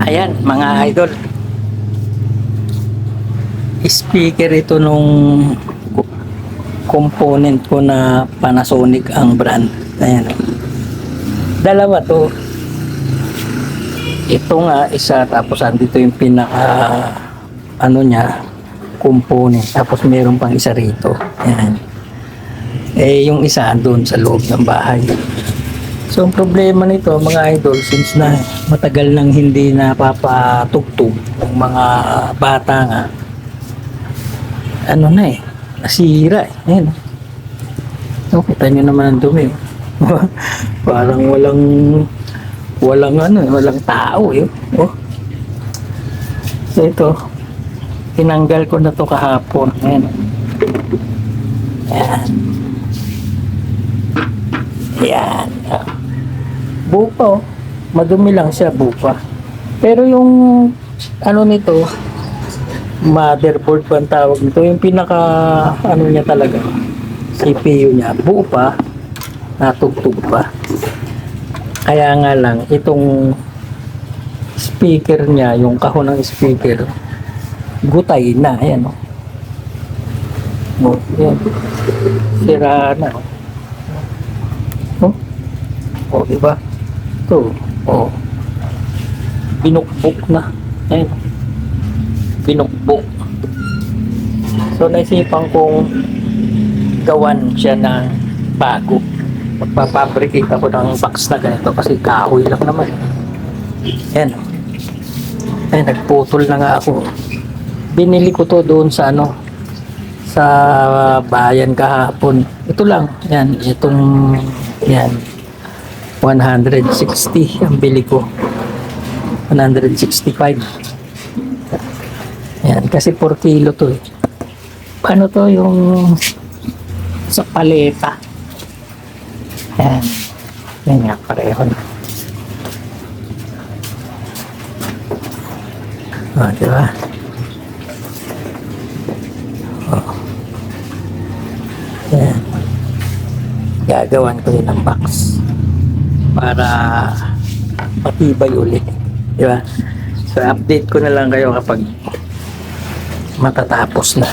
Ayan, mga idol. Speaker ito nung co- component ko na Panasonic ang brand. Ayan. Dalawa to. Ito nga isa tapos andito yung pinaka ano niya component tapos meron pang isa rito. Ayan. Eh yung isa andun sa loob ng bahay. So, ang problema nito, mga idol, since na matagal nang hindi napapatugtog ng mga bata nga, ano na eh, nasira eh. Ayan. So, kita nyo naman ang dumi. oh. Parang walang, walang ano, eh, walang tao eh. Oh. So, ito, tinanggal ko na to kahapon. Ayan. Ayan. Ayan. Oh. Madumi lang siya bupa. Pero yung ano nito, motherboard pa ang tawag nito, yung pinaka ano niya talaga, CPU niya, buo pa, natugtog pa. Kaya nga lang, itong speaker niya, yung kahon ng speaker, gutay na, ayan o. Oh. yan. Sira na. Oh. Oh, di Ito. Oh. Binukbok na. Ayan. Binukbok. So, naisipan kong gawan siya ng bago. Magpapabricate ako ng box na ganito kasi kahoy lang naman. Ayan. Ayan, nagputol na nga ako. Binili ko to doon sa ano, sa bayan kahapon. Ito lang. Yan, itong yan. 160 ang bili ko. 165. Yan, kasi 4 kilo to eh. Paano to yung sa paleta? Yan. Yan nga, pareho na. O, di ba? O. Yan. Gagawan ko yun ng box para matibay ulit. Di ba? So, update ko na lang kayo kapag matatapos na.